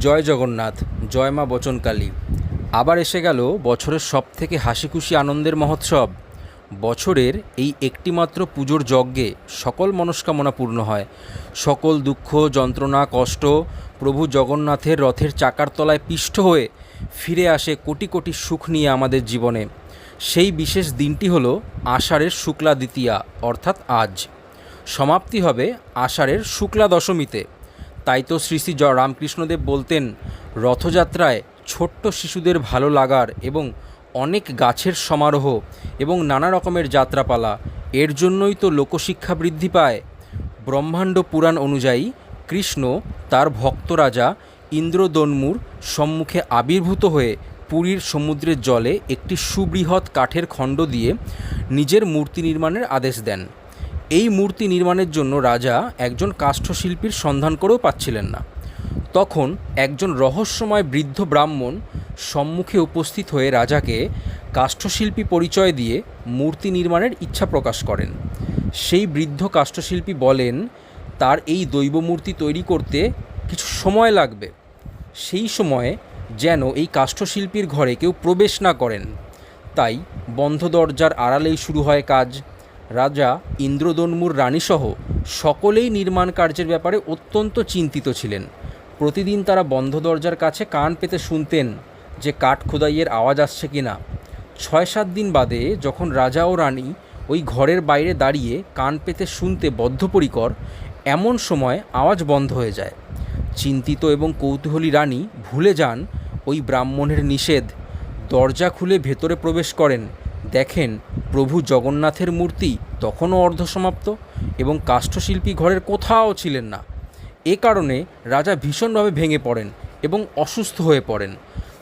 জয় জগন্নাথ, জয় মা বচনকালী আবার এসে গেল বছরের সব থেকে হাসি খুশি আনন্দের মহোৎসব। বছরের এই একটিমাত্র পুজোর যজ্ঞে সকল মনস্কামনা পূর্ণ হয়। সকল দুঃখ, যন্ত্রণা, কষ্ট প্রভু জগন্নাথের রথের চাকার তলায় পিষ্ট হয়ে ফিরে আসে কোটি কোটি সুখ নিয়ে আমাদের জীবনে। সেই বিশেষ দিনটি হলো আষাঢ়ের শুক্লা দ্বিতীয়া, অর্থাৎ আজ। সমাপ্তি হবে আষাঢ়ের শুক্লা দশমীতে। তাই তো শ্রী শ্রী রামকৃষ্ণদেব বলতেন, রথযাত্রায় ছোট্ট শিশুদের ভালো লাগার এবং অনেক গাছের সমারোহ এবং নানা রকমের যাত্রাপালা, এর জন্যই তো লোকশিক্ষা বৃদ্ধি পায়। ব্রহ্মাণ্ড পুরাণ অনুযায়ী কৃষ্ণ তার ভক্ত রাজা ইন্দ্রদন্মুর সম্মুখে আবির্ভূত হয়ে পুরীর সমুদ্রের জলে একটি সুবৃহৎ কাঠের খণ্ড দিয়ে নিজের মূর্তি নির্মাণের আদেশ দেন। এই মূর্তি নির্মাণের জন্য রাজা একজন কাষ্ঠশিল্পীর সন্ধান করেও পাচ্ছিলেন না। তখন একজন রহস্যময় বৃদ্ধ ব্রাহ্মণ সম্মুখে উপস্থিত হয়ে রাজাকে কাষ্ঠশিল্পী পরিচয় দিয়ে মূর্তি নির্মাণের ইচ্ছা প্রকাশ করেন। সেই বৃদ্ধ কাষ্ঠশিল্পী বলেন, তার এই দৈব মূর্তি তৈরি করতে কিছু সময় লাগবে। সেই সময়ে যেন এই কাষ্ঠশিল্পীর ঘরে কেউ প্রবেশ না করেন। তাই বন্ধ দরজার আড়ালেই শুরু হয় কাজ। রাজা ইন্দ্রদন্মুর রানীসহ সকলেই নির্মাণ কার্যের ব্যাপারে অত্যন্ত চিন্তিত ছিলেন। প্রতিদিন তারা বন্ধ দরজার কাছে কান পেতে শুনতেন যে কাঠ খোদাইয়ের আওয়াজ আসছে কি না ছয় সাত দিন বাদে যখন রাজা ও রানী ওই ঘরের বাইরে দাঁড়িয়ে কান পেতে শুনতে বদ্ধপরিকর, এমন সময় আওয়াজ বন্ধ হয়ে যায়। চিন্তিত এবং কৌতূহলী রানী ভুলে যান ওই ব্রাহ্মণের নিষেধ। দরজা খুলে ভেতরে প্রবেশ করেন, দেখেন প্রভু জগন্নাথের মূর্তি তখনও অর্ধসমাপ্ত এবং কাষ্ঠশিল্পী ঘরের কোথাও ছিলেন না। এ কারণে রাজা ভীষণভাবে ভেঙে পড়েন এবং অসুস্থ হয়ে পড়েন।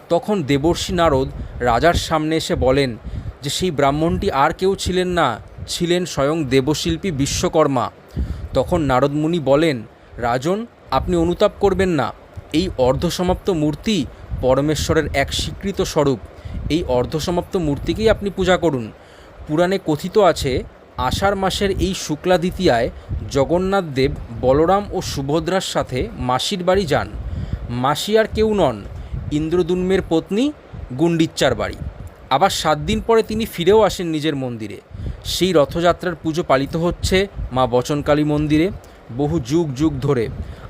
তখন দেবর্ষী নারদ রাজার সামনে এসে বলেন যে, সেই ব্রাহ্মণটি আর কেউ ছিলেন না, ছিলেন স্বয়ং দেবশিল্পী বিশ্বকর্মা। তখন নারদমুনি বলেন, রাজন, আপনি অনুতাপ করবেন না। এই অর্ধসমাপ্ত মূর্তি পরমেশ্বরের এক স্বীকৃত স্বরূপ। এই অর্ধসমাপ্ত মূর্তিকেই আপনি পূজা করুন। পুরাণে কথিত আছে, আষাঢ় মাসের এই শুক্লা দ্বিতীয়ায় জগন্নাথ দেব বলরাম ও সুভদ্রার সাথে মাসির বাড়ি যান। মাসি আর কেউ নন ইন্দ্রদুন্মের পত্নী গুন্ডিচ্চার বাড়ি। আবার সাত দিন পরে তিনি ফিরেও আসেন নিজের মন্দিরে। সেই রথযাত্রার পুজো পালিত হচ্ছে মা বচনকালী মন্দিরে। বহু যুগ যুগ ধরে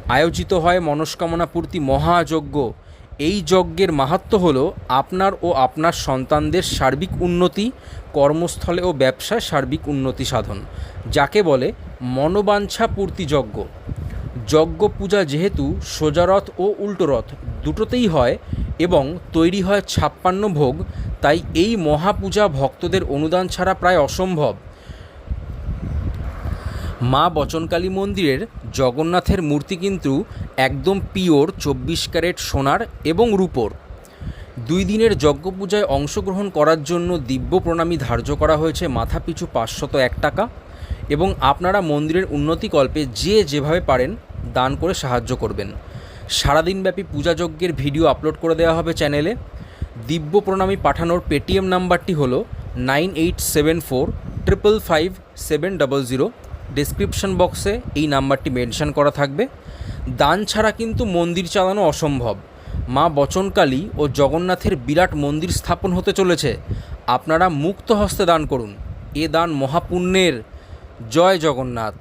আয়োজিত হয় মনস্কামনা পূর্তি মহাযজ্ঞ এই যজ্ঞের মাহাত্ম হলো আপনার ও আপনার সন্তানদের সার্বিক উন্নতি, কর্মস্থলে ও ব্যবসায় সার্বিক উন্নতি সাধন, যাকে বলে মনোবাঞ্ছা পূর্তি যজ্ঞ। যজ্ঞ পূজা যেহেতু সোজা রথ ও উল্টো রথ দুটোতেই হয় এবং তৈরি হয় ছাপ্পান্ন ভোগ, তাই এই মহাপূজা ভক্তদের অনুদান ছাড়া প্রায় অসম্ভব। মা বচনকালী মন্দিরের জগন্নাথের মূর্তি কিন্তু একদম পিওর চব্বিশ ক্যারেট সোনার এবং রূপোর। দুই দিনের যজ্ঞ পূজায় অংশগ্রহণ করার জন্য দিব্য প্রণামী ধার্য করা হয়েছে মাথাপিছু পাঁচশত এক টাকা এবং আপনারা মন্দিরের উন্নতিকল্পে যে যেভাবে পারেন দান করে সাহায্য করবেন। সারাদিনব্যাপী পূজাযজ্ঞের ভিডিও আপলোড করে দেওয়া হবে চ্যানেলে। দিব্য প্রণামী পাঠানোর পেটিএম নাম্বারটি হলো nine eight seven four triple five seven double zero. Description বক্সে এই নাম্বারটি মেনশান করা থাকবে। দান ছাড়া কিন্তু মন্দির চালানো অসম্ভব। মা বচনকালী ও জগন্নাথের বিরাট মন্দির স্থাপন হতে চলেছে। আপনারা মুক্ত হস্তে দান করুন। এ দান মহাপুণ্যের। জয় জগন্নাথ।